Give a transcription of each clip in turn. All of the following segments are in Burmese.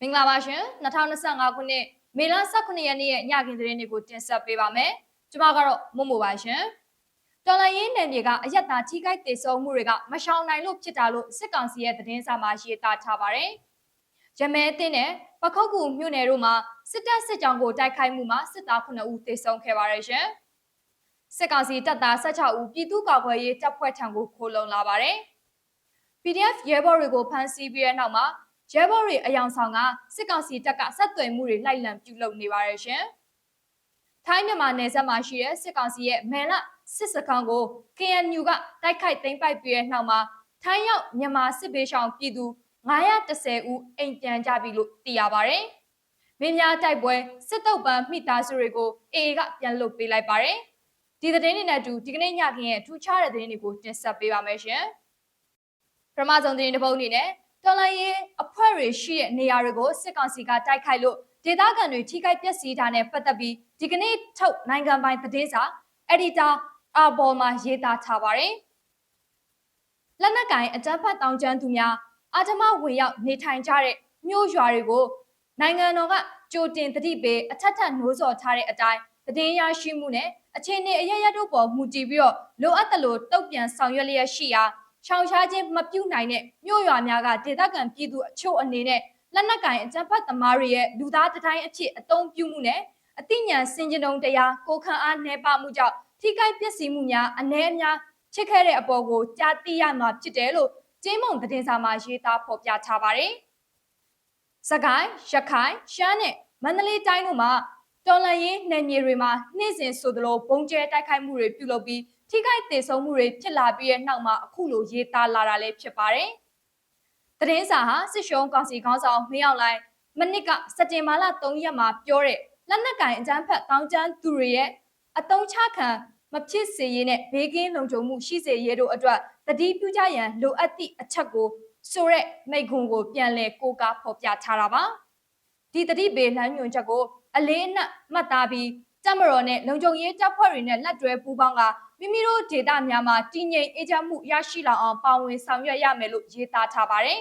မင်္ဂလာပါရှင်2025ခုနှစ်မေလ18ရက်နေ့ရဲ့ညခင်းသတင်းတွေကိုတင်ဆက်ပေးပါမယ်ကျွန်မကတော့မမို့ပါရှင်တော်လိုင်းရေးနယ်မြေကအယက်သားထိခိုက်ဒေဆုံးမှုတွေကမရှောင်နိုင်လို့ဖြစ်တာလို့စစ်ကောင်စီရဲ့သတင်းစာမှာရေးသားထားပါတယ်ရမဲအင်းနဲ့ပခုတ်ကူမြို့နယ်တို့မှာစစ်တပ်စစ်ကြောင်းကိုတိုက်ခိုက်မှုမှာစစ်သား9ဦးသေဆုံးခဲ့ပါတယ်ရှင်စစ်ကောင်စီတပ်သား16ဦးပြည်သူ့ကာကွယ်ရေးတပ်ဖွဲ့ထံကိုခိုးလုံလာပါတယ် PDF ရဲဘော်တွေကိုဖမ်းဆီးပြီးတဲ့နောက်မှာ ရဲဘော်တွေအယောင်ဆောင်ကစစ်ကောင်စီတပ်ကဆက်သွယ်မှုတွေလိုက်လံပြုလုပ်နေပါတယ်ရှင်။ထိုင်းမြန်မာနယ်စပ်မှာရှိတဲ့စစ်ကောင်စီရဲ့မဲလစစ်စခန်းကို KNU ကတိုက်ခိုက်သိမ်းပိုက်ပြီးတဲ့နောက်မှာထိုင်းရောက်မြန်မာစစ်ဘေးရှောင်ပြည်သူ910ဦးအိမ်ပြန်ကြပြီလို့သိရပါတယ်။မင်းများတိုက်ပွဲစစ်တုပ်ပန်းမိသားစုတွေကို AA ကပြန်လွတ်ပေးလိုက်ပါတယ်။ဒီသတင်းတွေနဲ့အတူဒီကနေ့ညခင်းရဲ့ထူးခြားတဲ့သတင်းတွေကိုတင်ဆက်ပေးပါမယ်ရှင်။ပထမဆုံးသတင်းတစ်ပုဒ်အနေနဲ့ တော်လိုင်းရေးအဖွဲ့တွေရှိတဲ့နေရာတွေကိုစစ်ကောင်စီကတိုက်ခိုက်လို့ဒေသခံတွေထိခိုက်ပျက်စီးတာနဲ့ပတ်သက်ပြီးဒီကနေ့ထုတ်နိုင်ငံပိုင်သတင်းစာအက်ဒီတာအာဘော်မှာရေးသားထားပါတယ်။လက်နက်ကင်အကြမ်းဖက်တောင်ကျမ်းသူများအာဓမဝင်ရောက်နေထိုင်ကြတဲ့မြို့ရွာတွေကိုနိုင်ငံတော်ကကြိုတင်တတိပေးအထက်ထပ်နှိုးဆော်ထားတဲ့အတိုင်းသတင်းရရှိမှုနဲ့အခြေအနေအရရတို့ပေါ်မူတည်ပြီးတော့လိုအပ်တယ်လို့တုံ့ပြန်ဆောင်ရွက်လျက်ရှိရာ ရှောင်ရှားခြင်းမပြုနိုင်တဲ့မြို့ရွာများကဒေသခံပြည်သူအချို့အနေနဲ့လက်နက်ကင်အကြမ်းဖက်သမားတွေရဲ့လူသားတတိုင်းအဖြစ်အသုံးပြုမှုနဲ့အသိဉာဏ်စင်ကြုံတရားကိုခံအားနှဲပါမှုကြောင့်ထိခိုက်ပျက်စီးမှုများအ ਨੇ အများဖြစ်ခဲ့တဲ့အပေါ်ကိုကြားသိရမှာဖြစ်တယ်လို့ကျင်းမုံသတင်းစာမှာရေးသားဖော်ပြထားပါတယ်။စကိုင်းရခိုင်ရှမ်းနဲ့မန္တလေးတိုင်းတို့မှာတော်လန်ရေးနယ်မြေတွေမှာနှိမ့်စင်ဆိုသလိုဘုံကျဲတိုက်ခိုက်မှုတွေပြုလုပ်ပြီး ထိခိုက်ဒေဆုံးမှုတွေဖြစ်လာပြီးတဲ့နောက်မှာအခုလိုရေးသားလာတာလည်းဖြစ်ပါတယ်။သတင်းစာဟာစစ်ရှုံးကောင်စီခေါင်းဆောင်မင်းအောင်လှိုင်မနစ်ကစက်တင်ဘာလ3ရက်မှာပြောတဲ့လက်နက်ကင်အကြမ်းဖက်တောင်းကျမ်းသူတွေရဲ့အတုံးချခံမဖြစ်စေရေးနဲ့ဘေးကင်းလုံခြုံမှုရှိစေရေးတို့အတွက်တတိပြုကြရန်လိုအပ်သည့်အချက်ကိုဆိုရက်မိခွန်ကိုပြန်လည်ကိုးကားဖော်ပြထားတာပါဒီတတိပေလမ်းညွှန်ချက်ကိုအလေးအနက်မှတ်သားပြီးတပ်မတော်နဲ့လုံခြုံရေးတပ်ဖွဲ့တွေနဲ့လက်တွဲပူးပေါင်းက မိမိတို့ဒေသများမှာတည်ငြိမ်အေးချမ်းမှုရရှိလာအောင်ပါဝင်ဆောင်ရွက်ရမယ်လို့ရေးသားထားပါတယ်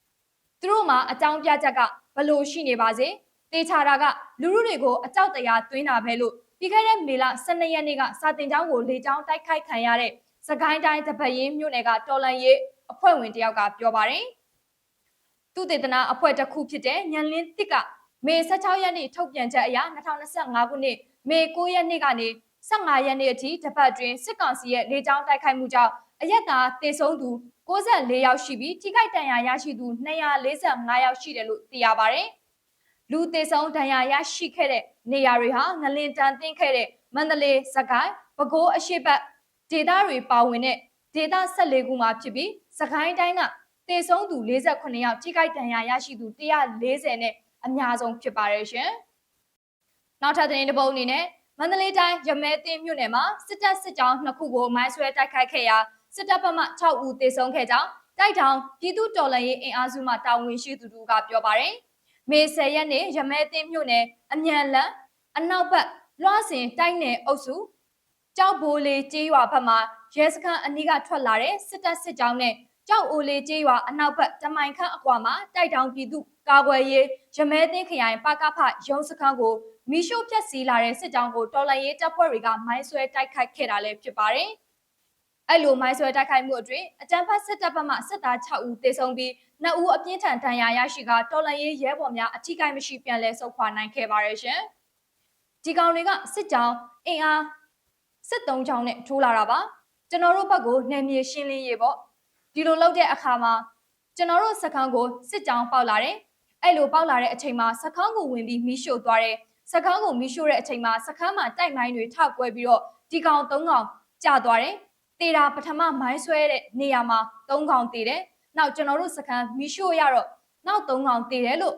။သူတို့မှာအကြောင်းပြချက်ကဘလို့ရှိနေပါစေ။တေချာတာကလူလူတွေကိုအကြောက်တရားသွင်းတာပဲလို့ပြီးခဲ့တဲ့မေလ12ရက်နေ့ကစာတင်ကျောင်းကိုလေကျောင်းတိုက်ခိုက်ခံရတဲ့စကိုင်းတိုင်းတပတ်ရင်းမြို့နယ်ကတော်လန်ရေးအဖွဲ့ဝင်တယောက်ကပြောပါတယ်။သူတေသနာအဖွဲ့တစ်ခုဖြစ်တဲ့ညံလင်းတစ်ကမေ16ရက်နေ့ထုတ်ပြန်ချက်အရ2025ခုနှစ်မေ9ရက်နေ့ကနေ 15ရက်နေ့အထိတပတ်တွင်စစ်ကောင်စီရဲ့လေကြောင်းတိုက်ခိုက်မှုကြောင့်အရက်သားတေဆုံးသူ64ယောက်ရှိပြီးထိခိုက်ဒဏ်ရာရရှိသူ245ယောက်ရှိတယ်လို့သိရပါတယ်။လူတေဆုံးဒဏ်ရာရရှိခဲ့တဲ့နေရာတွေဟာငလင်တန်တင်းခဲ့တဲ့မန္တလေး၊စကိုင်း၊ပဲခူးအရှိတ်ဒေသတွေပါဝင်တဲ့ဒေသ14ခုမှာဖြစ်ပြီးစကိုင်းတိုင်းကတေဆုံးသူ48ယောက်ထိခိုက်ဒဏ်ရာရရှိသူ140နဲ့အများဆုံးဖြစ်ပါတယ်ရှင်။နောက်ထပ်သတင်းတစ်ပုဒ်အနေနဲ့ မန္တလေးတိုင်းရမဲသိမ်းမြို့နယ်မှာစစ်တပ်စစ်ကြောင်းနှစ်ခုကိုမိုင်းဆွဲတိုက်ခိုက်ခဲ့ရာစစ်တပ်ဘက်မှ6ဦးသေဆုံးခဲ့ကြောင်းတိုက်တောင်ပြည်သူတော်လှန်ရေးအင်အားစုမှတာဝန်ရှိသူတို့ကပြောပါတယ်။မေ10ရက်နေ့ရမဲသိမ်းမြို့နယ်အမြန်လန်အနောက်ဘက်လွှားစင်တိုက်နယ်အုပ်စုကြောက်ဘိုးလေးကျေးရွာဘက်မှာရဲစခန်းအနီးကထွက်လာတဲ့စစ်တပ်စစ်ကြောင်းနဲ့ကြောက်အိုလေးကျေးရွာအနောက်ဘက်တမိုင်ခန့်အကွာမှာတိုက်တောင်ပြည်သူကာကွယ်ရေးရမဲသိန်းခရိုင်ပကဖရုံးစခန်းကို မီရှို့ဖျက်ဆီးလာတဲ့စစ်ကြောင်းကိုတော်လှန်ရေးတပ်ဖွဲ့တွေကမိုင်းဆွဲတိုက်ခိုက်ခဲ့တာလည်းဖြစ်ပါတယ်။အဲ့လိုမိုင်းဆွဲတိုက်ခိုက်မှုအတွင်းအကြမ်းဖက်စစ်တပ်ဘက်မှစစ်သား6ဦးသေဆုံးပြီး2ဦးအပြင်းထန်ဒဏ်ရာရရှိကတော်လှန်ရေးရဲဘော်များအထိကိမရှိပြန်လည်ဆုတ်ခွာနိုင်ခဲ့ပါတယ်ရှင်။ဒီကောင်တွေကစစ်ကြောင်းအင်အားစစ်တုံးချောင်းနဲ့ထိုးလာတာပါ။ကျွန်တော်တို့ဘက်ကိုနယ်မြေရှင်းလင်းရေးပေါ့ဒီလိုလုပ်တဲ့အခါမှာကျွန်တော်တို့စခန်းကိုစစ်ကြောင်းပေါက်လာတယ်အဲ့လိုပေါက်လာတဲ့အချိန်မှာစခန်းကိုဝင်ပြီးမီးရှို့သွားတယ် စခန်းကိုမီးရှို့တဲ့အချိန်မှာစခန်းမှာတိုက်မိုင်းတွေထောက်ကွဲပြီးတော့ဒီကောင်၃ကောင်ကျသွားတယ်တေတာပထမမိုင်းဆွဲတဲ့နေရာမှာ၃ကောင်တေတယ်နောက်ကျွန်တော်တို့စခန်းမီးရှို့ရတော့နောက်၃ကောင်တေတယ်လို့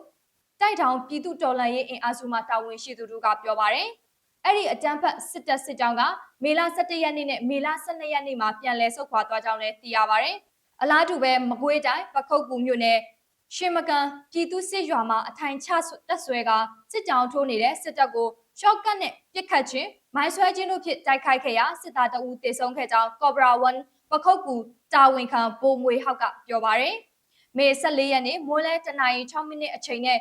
တိုက်ထောင်ပြည်သူတော်လှန်ရေးအင်အားစုမှတာဝန်ရှိသူတို့ကပြောပါတယ်အဲ့ဒီအကြမ်းဖက်စစ်တပ်စစ်ကြောင်းကမေလ17ရက်နေ့နဲ့မေလ12ရက်နေ့မှာပြန်လည်ဆုတ်ခွာသွားကြောင်းလည်းသိရပါတယ်။အလားတူပဲမကွေးတိုင်းပခုတ်ကူမြို့နယ် ရှင်မကန်ပြည်သူစစ်ရွာမှာအထိုင်ချတက်ဆွဲကစစ်ကြောင်းထိုးနေတဲ့စစ်တပ်ကိုရှော့ကတ်နဲ့ပစ်ခတ်ခြင်းမိုင်းဆွဲခြင်းတို့ဖြင့်တိုက်ခိုက်ခဲ့ရာစစ်သားတအူးတေဆုံးခဲ့ကြောင်းကော့ဘရာ1ပခုတ်ကူတာဝန်ခံဘိုမွေဟောက်ကပြောပါရယ်မေ14ရက်နေ့မိုးလဲတနာရီ6မိနစ်အချိန်နဲ့ည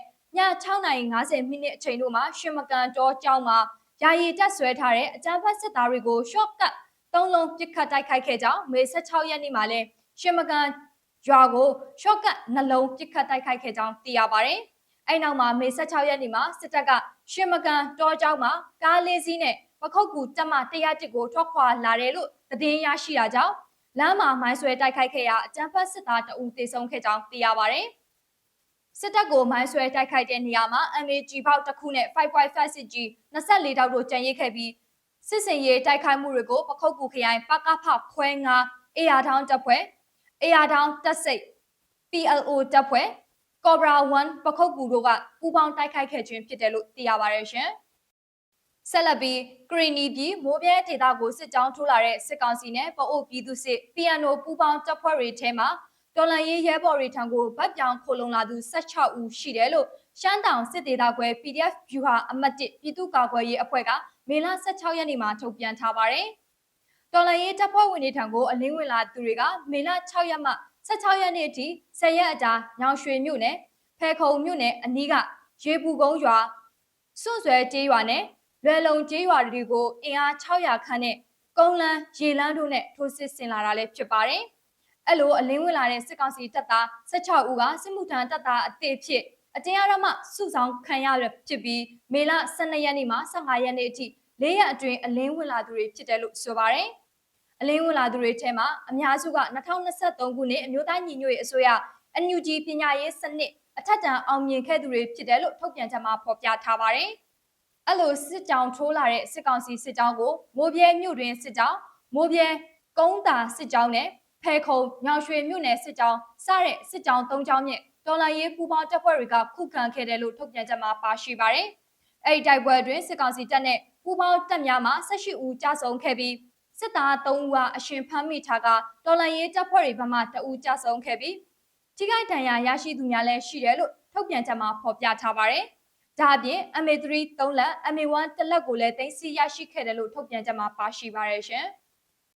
6နာရီ50မိနစ်အချိန်တို့မှာရွှေမကန်တောကျောင်းမှာယာယီတက်ဆွဲထားတဲ့အကြမ်းဖက်စစ်သားတွေကို short cut သုံးလုံးပစ်ခတ်တိုက်ခိုက်ခဲ့ကြောင်းမေ16ရက်နေ့မှာလဲရွှေမကန် ရွာကို short cut နှလုံးပစ်ခတ်တိုက်ခိုက်ခဲ့ကြောင်းသိရပါတယ်။အဲ့နောက်မှာမေ16ရက်နေ့မှာစစ်တပ်ကရွှေမကန်တောကျောင်းမှာကားလေးစီးနဲ့ပခုတ်ကူတက်မတရားတစ်ကိုထွက်ခွာလာတယ်လို့သတင်းရရှိတာကြောင့်လမ်းမှာမိုင်းဆွဲတိုက်ခိုက်ခဲ့ရာအကြမ်းဖက်စစ်သားတအူသေဆုံးခဲ့ကြောင်းသိရပါတယ်။စစ်တပ်ကိုမိုင်းဆွဲတိုက်ခိုက်တဲ့နေရာမှာ MAG ပေါက်တစ်ခုနဲ့5.5 CG 24တောက်တို့ကျန်ရစ်ခဲ့ပြီးစစ်စင်ရေးတိုက်ခိုက်မှုတွေကိုပခုတ်ကူခရိုင်ပကဖခွဲငါအေယာထောင်းတပ်ဖွဲ့ အေယာထောင်းတပ်စိတ် PLO တပ်ဖွဲ့ Cobra 1ပခုတ်ကူတို့ကပူးပေါင်းတိုက်ခိုက်ခဲ့ခြင်းဖြစ်တယ်လို့သိရပါတယ်ရှင်။ဆက်လက်ပြီးကရီနီပြည်မိုးပြဲဒေသကိုစစ်ကြောင်းထိုးလာတဲ့စစ်ကောင်စီနဲ့ပအိုပြည်သူစစ် PNO ပူးပေါင်းတပ်ဖွဲ့တွေထဲမှာတော်လန်ရေးရဲဘော်တွေထံကိုဗတ်ပြောင်းခိုလုံလာသူ16ဦးရှိတယ်လို့ရှမ်းတောင်စစ်ဒေသခွဲ PDF ဗျူဟာအမတ်1ပြည်သူ့ကာကွယ်ရေးအဖွဲ့ကမေလ16ရက်နေ့မှာထုတ်ပြန်ထားပါတယ်။ တော်လန်ရေးတပ်ဖွဲ့ဝင်တွေထံကိုအလင်းဝင်လာသူတွေကမေလ6ရက်မှ16ရက်နေ့အထိ10ရက်အကြာညောင်ရွှေမြို့နယ်ဖဲခုံမြို့နယ်အနီးကရေပူကုန်းရွာစွန့်ဆွဲကျေးရွာနဲ့လွယ်လုံကျေးရွာတွေကိုအင်အား600ခန့်နဲ့ကုန်းလန်းရေလန်းတို့နဲ့ထိုးစစ်ဆင်လာတာလည်းဖြစ်ပါတယ်။အဲ့လိုအလင်းဝင်လာတဲ့စစ်ကောင်စီတပ်သား16ဦးကစစ်မှုထမ်းတပ်သားအသစ်ဖြစ်အတင်းအဓမ္မစုဆောင်ခံရရဖြစ်ပြီးမေလ12ရက်နေ့မှ15ရက်နေ့အထိ ၄ရက်အတွင်းအလင်းဝင်လာသူတွေဖြစ်တယ်လို့ဆိုပါတယ်။အလင်းဝင်လာသူတွေထဲမှာအများစုက2023ခုနှစ်အမျိုးသားညီညွတ်ရေးအစိုးရ NUG ပညာရေးစနစ်အထက်တန်းအောင်မြင်ခဲ့သူတွေဖြစ်တယ်လို့ထုတ်ပြန်ချက်မှာဖော်ပြထားပါတယ်။အဲ့လိုစစ်ကြောင်ထိုးလာတဲ့စစ်ကောင်စီစစ်ကြောင်းကိုမိုးပြဲမြို့တွင်စစ်ကြောင်းမိုးပြဲကုန်းတာစစ်ကြောင်းနဲ့ဖဲခုံညောင်ရွှေမြို့နယ်စစ်ကြောင်းစတဲ့စစ်ကြောင်း၃ကြောင်းမြင့်တော်လိုင်းရေးပူပေါင်းတပ်ဖွဲ့တွေကခုခံခဲ့တယ်လို့ထုတ်ပြန်ချက်မှာပါရှိပါတယ်။အဲ့ဒီတိုက်ပွဲတွင်စစ်ကောင်စီတပ်နဲ့ပူပေါင်းတပ်များမှ18ဦးကြာဆုံးခဲ့ပြီးစစ်သား3ဦးဟာအရှင်ဖမ်းမိထားကတော်လိုင်းရေးတပ်ဖွဲ့တွေဘက်မှ2ဦးကြာဆုံးခဲ့ပြီးထိခိုက်ဒဏ်ရာရရှိသူများလည်းရှိတယ်လို့ထုတ်ပြန်ချက်မှာဖော်ပြထားပါတယ်။ဒါအပြင် MA3 3လက် MA1 တစ်လက်ကိုလည်းတင်စီရရှိခဲ့တယ်လို့ထုတ်ပြန်ချက်မှာပါရှိပါရရှင်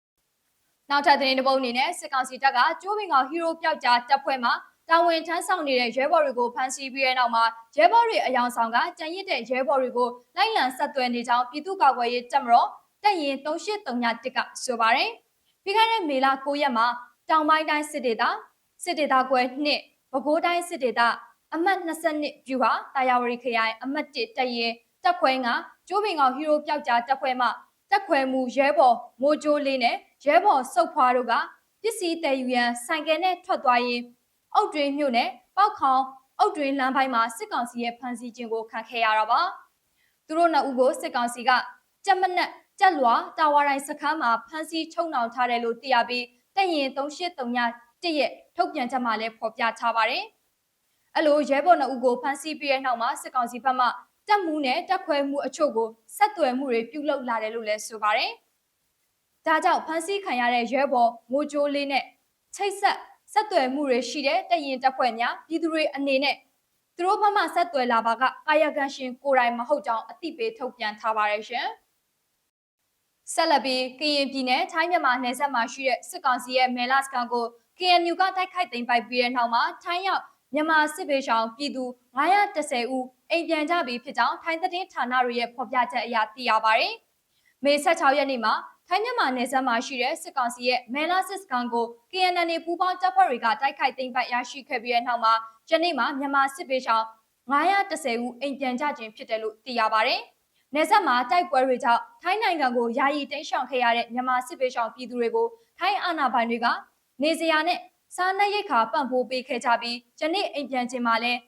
။နောက်ထပ်သတင်းတစ်ပုဒ်အနေနဲ့စစ်ကောင်စီတပ်ကကျိုးပင်ကောင်ဟီးရိုးပျောက်ကြားတပ်ဖွဲ့မှ တာဝန်ထမ်းဆောင်နေတဲ့ရဲဘော်တွေကိုဖမ်းဆီးပြီးတဲ့နောက်မှာရဲဘော်တွေအယောင်ဆောင်ကကြံရစ်တဲ့ရဲဘော်တွေကိုလိုက်လံဆက်သွယ်နေကြောင်းပြည်သူ့ကာကွယ်ရေးတပ်မတော်တပ်ရင်3831ကဆိုပါတယ်။ပြီးခဲ့တဲ့မေလ9ရက်မှာတောင်ပိုင်းတိုင်းစစ်ဒေသစစ်ဒေသကွယ်2ပဲခူးတိုင်းစစ်ဒေသအမှတ်22ဗျူဟာတာယာဝတီခရိုင်အမှတ်1တပ်ရင်တပ်ခွဲကကျိုးပင်ကောင်ဟီရိုပျောက်ကြားတပ်ခွဲမှတပ်ခွဲမှုရဲဘော်မိုးကြိုးလေးနဲ့ရဲဘော်စုပ်ဖွားတို့ကပစ္စည်းတည်ယူရန်ဆိုင်ကယ်နဲ့ထွက်သွားရင် အုတ်တွင်းမြို့နယ်ပောက်ခေါင်အုတ်တွင်းလမ်းပိုင်းမှာစစ်ကောင်စီရဲ့ဖမ်းဆီးခြင်းကိုခံခဲ့ရတာပါသူတို့နှစ်ဦးကိုစစ်ကောင်စီကကြက်မနက်ကြက်လွာတာဝါတိုင်းစခန်းမှာဖမ်းဆီးချုံနှောင်ထားတယ်လို့သိရပြီးတရင်3839တရဲ့ထုတ်ပြန်ချက်မှာလည်းဖော်ပြထားပါတယ်အဲ့လိုရဲဘော်နှစ်ဦးကိုဖမ်းဆီးပြီးတဲ့နောက်မှာစစ်ကောင်စီဘက်မှတပ်မှုနဲ့တပ်ခွဲမှုအချို့ကိုဆက်သွယ်မှုတွေပြုလုပ်လာတယ်လို့လည်းဆိုပါတယ်။ဒါကြောင့်ဖမ်းဆီးခံရတဲ့ရဲဘော်မိုးကြိုးလေးနဲ့ချိတ်ဆက် ဆက်သွယ်မှုတွေရှိတဲ့တရင်တပ်ဖွဲ့များပြည်သူတွေအနေနဲ့သူတို့ဘက်မှဆက်သွယ်လာပါကကာယကံရှင်ကိုယ်တိုင်မဟုတ်ကြောင်းအသိပေးထုတ်ပြန်ထားပါတယ်ရှင်။ဆက်လက်ပြီးကရင်ပြည်နယ်ထိုင်းမြန်မာနယ်စပ်မှာရှိတဲ့စစ်ကောင်စီရဲ့မဲလာစကန်ကို KNU ကတိုက်ခိုက်သိမ်းပိုက်ပြီးတဲ့နောက်မှာထိုင်းရောက်မြန်မာစစ်ဘေးရှောင်ပြည်သူ910ဦးအိမ်ပြန်ကြပြီဖြစ်ကြောင်းထိုင်းသတင်းဌာနတွေရဲ့ဖော်ပြချက်အရသိရပါတယ်။မေ16ရက်နေ့မှာ ထိုင်းမြန်မာနယ်စပ်မှာရှိတဲ့စစ်ကောင်စီရဲ့မဲလာစစ်စကန်ကို KNN ပူးပေါင်းတပ်ဖွဲ့တွေကတိုက်ခိုက်သိမ်းပိုက်ရရှိခဲ့ပြီးတဲ့နောက်မှာယနေ့မှာမြန်မာစစ်ဘေးရှောင်910ဦးအိမ်ပြန်ကြခြင်းဖြစ်တယ်လို့သိရပါတယ်။နယ်စပ်မှာတိုက်ပွဲတွေကြောင့်ထိုင်းနိုင်ငံကိုယာယီတိမ်းရှောင်ခဲ့ရတဲ့မြန်မာစစ်ဘေးရှောင်ပြည်သူတွေကိုထိုင်းအာဏာပိုင်တွေကနေစရာနဲ့စားနပ်ရိက္ခာပံ့ပိုးပေးခဲ့ကြပြီးယနေ့အိမ်ပြန်ခြင်းမှာလည်း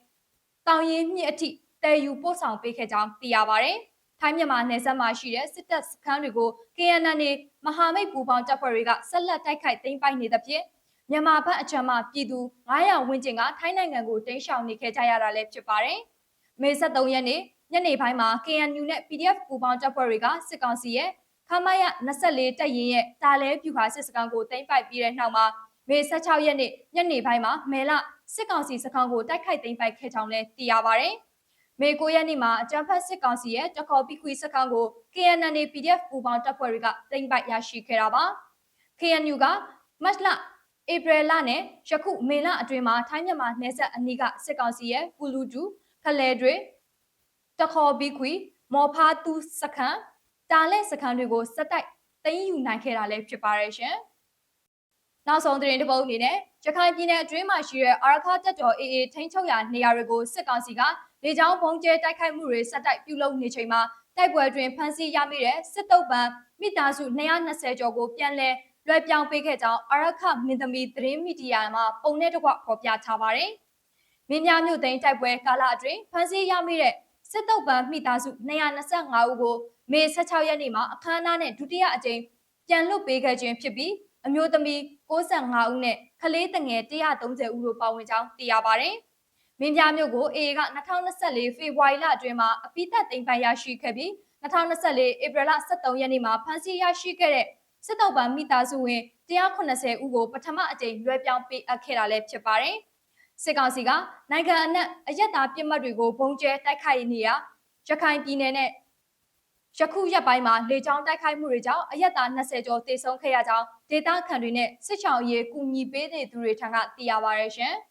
တောင်ရင်မြစ်အထိတည်ယူပို့ဆောင်ပေးခဲ့ကြောင်းသိရပါဗျ။ ထိုင်းမြန်မာနယ်စပ်မှာရှိတဲ့စစ်တပ်စခန်းတွေကို KNN နဲ့မဟာမိတ်ပူးပေါင်းတပ်ဖွဲ့တွေကဆက်လက်တိုက်ခိုက်သိမ်းပိုက်နေသဖြင့်မြန်မာဘက်အချမ်းမှာပြည်သူ900ဝန်းကျင်ကထိုင်းနိုင်ငံကိုတိမ်းရှောင်နေခဲ့ကြရတာလည်းဖြစ်ပါတယ်။မေ73ရက်နေ့ညနေပိုင်းမှာ KNU နဲ့ PDF ပူးပေါင်းတပ်ဖွဲ့တွေကစစ်ကောင်စီရဲ့ခမရ24တပ်ရင်းရဲ့တာလဲပြူဟာစစ်စခန်းကိုသိမ်းပိုက်ပြီးတဲ့နောက်မှာမေ16ရက်နေ့ညနေပိုင်းမှာမဲလစစ်ကောင်စီစခန်းကိုတိုက်ခိုက်သိမ်းပိုက်ခဲ့ကြောင်းလည်းသိရပါဗျ။ မေ9ရက်နေ့မှာအကြံဖတ်စစ်ကောင်စီရဲ့တခေါ်ပီခွီစခန်းကို KNN PDF ပူပေါင်းတပ်ဖွဲ့တွေကသိမ်းပိုက်ရရှိခဲ့တာပါ။ KNU ကမတ်လဧပြီလနဲ့ယခုမေလအတွင်းမှာထိုင်းမြန်မာနယ်စပ်အနီးကစစ်ကောင်စီရဲ့ပူလူတူခလဲတွေတခေါ်ဘီခွီမော်ဖာတူစခန်းတာလက်စခန်းတွေကိုစက်တိုက်သိမ်းယူနိုင်ခဲ့တာလည်းဖြစ်ပါရဲ့ရှင်။နောက်ဆုံးသတင်းတစ်ပုဒ်အနေနဲ့ရခိုင်ပြည်နယ်အတွင်းမှာရှိတဲ့အာရခတပ်တော် AA ထိန်းချုပ်ရာနေရာတွေကိုစစ်ကောင်စီက လေကြောင်းဘုံကျဲတိုက်ခိုက်မှုတွေစက်တိုက်ပြုလုပ်နေချိန်မှာတိုက်ပွဲတွင်ဖမ်းဆီးရမိတဲ့စစ်တုပ်ပံမိသားစု220ကျော်ကိုပြန်လည်လွှဲပြောင်းပေးခဲ့ကြောင်းအာရခမင်းသမီးသတင်းမီဒီယာမှာပုံနဲ့တကွဖော်ပြထားပါတယ်။မင်းများမြို့သိမ်းတိုက်ပွဲကာလအတွင်းဖမ်းဆီးရမိတဲ့စစ်တုပ်ပံမိသားစု225ဦးကိုမေ16ရက်နေ့မှာအခမ်းအနားနဲ့ဒုတိယအကြိမ်ပြန်လွှတ်ပေးခဲ့ခြင်းဖြစ်ပြီးအမျိုးသမီး65ဦးနဲ့ကလေးတငယ်130ဦးတို့ပါဝင်ကြောင်းသိရပါတယ်။ မင်းပြမြို့ကို AA က2024ဖေဖော်ဝါရီလအတွင်းမှာအပိသက်သိမ်းပိုင်ရရှိခဲ့ပြီး2024ဧပြီလ23ရက်နေ့မှာဖမ်းဆီးရရှိခဲ့တဲ့စစ်တောက်ပံမိသားစုဝင်180ဦးကိုပထမအကြိမ်လွှဲပြောင်းပေးအပ်ခဲ့တာလည်းဖြစ်ပါတယ်။စစ်ကောင်စီကနိုင်ငံအနှံ့အရက်သားပြစ်မှတ်တွေကိုဘုံကျဲတိုက်ခိုက်နေရရခိုင်ပြည်နယ်နဲ့ယခုရက်ပိုင်းမှာလေကြောင်းတိုက်ခိုက်မှုတွေကြောင့်အရက်သား20ကျော်သေဆုံးခဲ့ရကြောင်းဒေသခံတွေနဲ့စစ်ချောင်ရေးကူညီပေးနေသူတွေထံကသိရပါရရှင်။